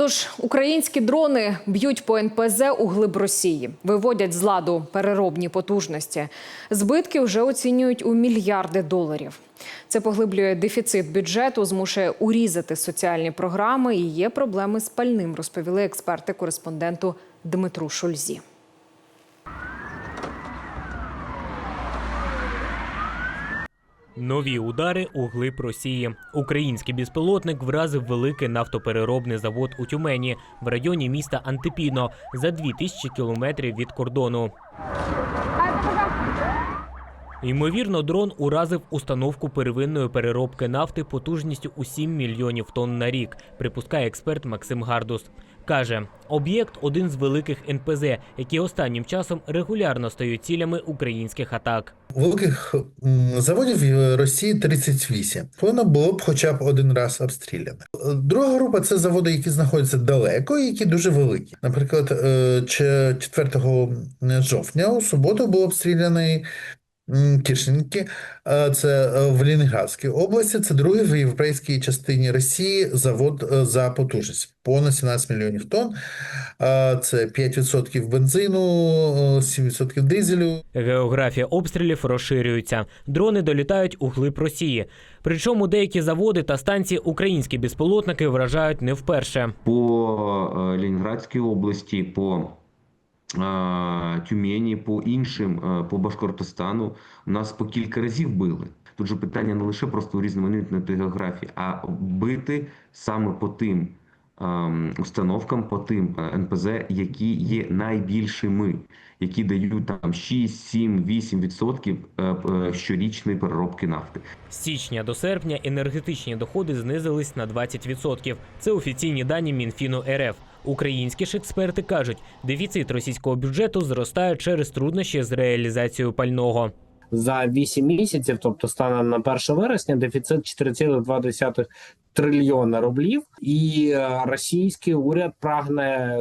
Тож українські дрони б'ють по НПЗ у глиб Росії, виводять з ладу переробні потужності. Збитки вже оцінюють у мільярди доларів. Це поглиблює дефіцит бюджету, змушує урізати соціальні програми і є проблеми з пальним, розповіли експерти кореспонденту Дмитру Шульзі. Нові удари у глиб Росії. Український безпілотник вразив великий нафтопереробний завод у Тюмені в районі міста Антипіно за 2000 кілометрів від кордону. Ймовірно, дрон уразив установку первинної переробки нафти потужністю у 7 мільйонів тонн на рік, припускає експерт Максим Гардус. Каже, об'єкт один з великих НПЗ, які останнім часом регулярно стають цілями українських атак. Великих заводів в Росії 38. Воно було б хоча б один раз обстріляне. Друга група це заводи, які знаходяться далеко, і які дуже великі. Наприклад, е, 4 жовтня у суботу було обстріляний м, Кишинки, Е, це е, в Лінградській області. Це другий в європейській частині Росії завод е, за потужність. Понад 17 мільйонів тонн. Це 5% бензину, е, 7% дизелю. Географія обстрілів розширюється. Дрони долітають у глиб Росії. Причому деякі заводи та станції українські безпілотники вражають не вперше. по е, області, по Тюмені, по іншим, по Башкортостану нас по кілька разів били. Тут же питання не лише просто у різноманітної географії, а бити саме по тим установкам, по тим НПЗ, які є найбільшими, які дають там 6, 7, 8 відсотків е, е, щорічної переробки нафти. З січня до серпня енергетичні доходи знизились на 20%. Це офіційні дані Мінфіну РФ. Українські ж експерти кажуть, дефіцит російського бюджету зростає через труднощі з реалізацією пального. за 8 місяців, тобто станом на 1 вересня, дефіцит 4,2 трильйона рублів, і е, російський уряд прагне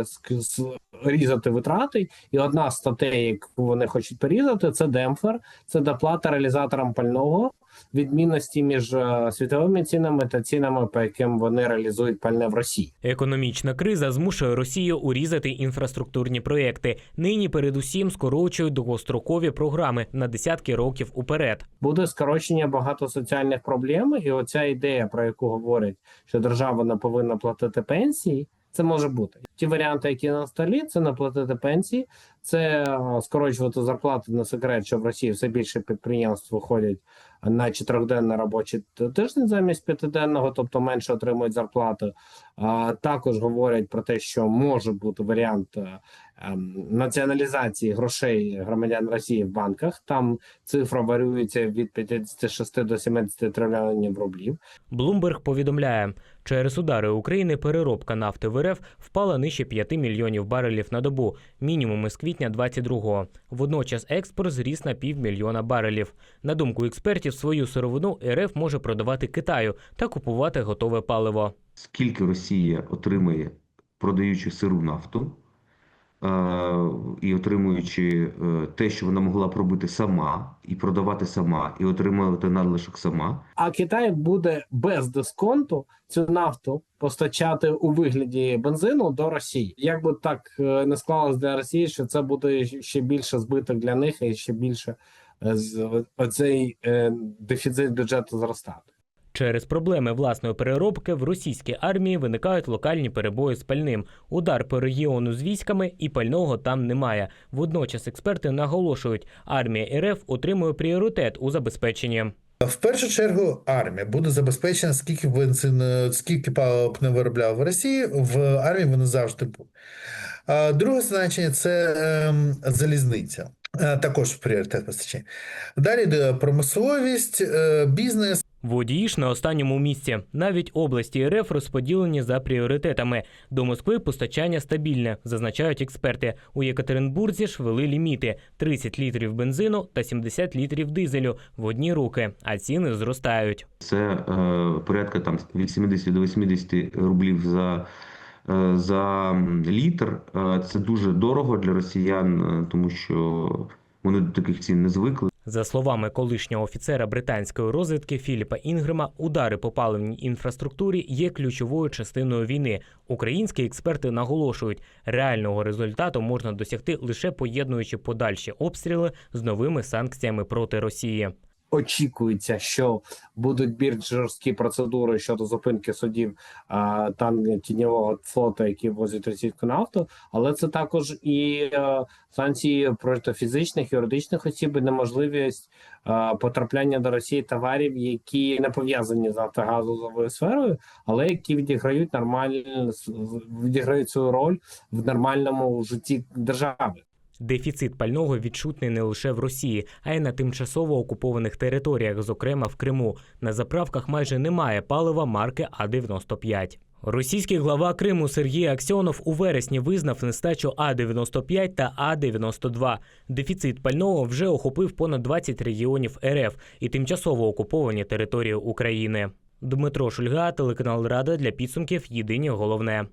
різати витрати. І одна з статей, яку вони хочуть порізати, це демпфер, це доплата реалізаторам пального. Відмінності між е, світовими цінами та цінами, по яким вони реалізують пальне в Росії. Економічна криза змушує Росію урізати інфраструктурні проекти. Нині передусім скорочують довгострокові програми на десятки років уперед. буде скорочення багато соціальних проблем, і оця ідея, про яку говорять, що держава не повинна платити пенсії. Це може бути ті варіанти, які на столі, це не платити пенсії, це е, скорочувати зарплати на секрет, що в Росії все більше підприємств виходять на чотирьохденний робочий тиждень замість п'ятиденного, тобто менше отримують зарплати. Також говорять про те, що може бути варіант е, ем, націоналізації грошей громадян Росії в банках. Там цифра варіюється від 56 до 70 трильйонів рублів. Блумберг повідомляє, через удари України переробка нафти в РФ впала нижче 5 мільйонів барелів на добу, мінімум із квітня 22-го. Водночас експорт зріс на півмільйона барелів. На думку експертів, свою сировину РФ може продавати Китаю та купувати готове паливо. скільки Росія отримає, продаючи сиру нафту і отримуючи е, те, що вона могла б робити сама, і продавати сама, і отримувати надлишок сама. А Китай буде без дисконту цю нафту постачати у вигляді бензину до Росії. Як би так е, не склалось для Росії, що це буде ще більше збиток для них і ще більше е, е, дефіцит бюджету зростати. Через проблеми власної переробки в російській армії виникають локальні перебої з пальним. Удар по регіону з військами і пального там немає. Водночас експерти наголошують, армія РФ отримує пріоритет у забезпеченні. В першу чергу армія буде забезпечена, скільки бензин, скільки палива не виробляв в Росії, в армії вони завжди будуть. Друге значення це ем, залізниця. Е, Також пріоритет постачання. Далі промисловість, е, бізнес. Водії ж на останньому місці. Навіть області РФ розподілені за пріоритетами. До Москви постачання стабільне, зазначають експерти. У Єкатеринбурзі ж ввели ліміти: 30 літрів бензину та 70 літрів дизелю в одні руки, а ціни зростають. Це е, порядка там від 70 до 80 рублів за, е, за літр. Е, Це дуже дорого для росіян, е, тому що вони до таких цін не звикли. За словами колишнього офіцера британської розвідки Філіпа Інгрема, удари по паливній інфраструктурі є ключовою частиною війни. Українські експерти наголошують, реального результату можна досягти лише поєднуючи подальші обстріли з новими санкціями проти Росії. Очікується, що будуть більш жорсткі процедури щодо зупинки судів а, там тіньового флоту, які возять російську нафту, але це також і е, санкції проти фізичних юридичних осіб і неможливість е, потрапляння до Росії товарів, які не пов'язані з нафтогазовою сферою, але які відіграють нормальну відіграють свою роль в нормальному житті держави. Дефіцит пального відчутний не лише в Росії, а й на тимчасово окупованих територіях, зокрема в Криму. На заправках майже немає палива марки А-95. Російський глава Криму Сергій Аксьонов у вересні визнав нестачу А-95 та А-92. Дефіцит пального вже охопив понад 20 регіонів РФ і тимчасово окуповані території України. Дмитро Шульга, телеканал Рада для підсумків Єдині головне.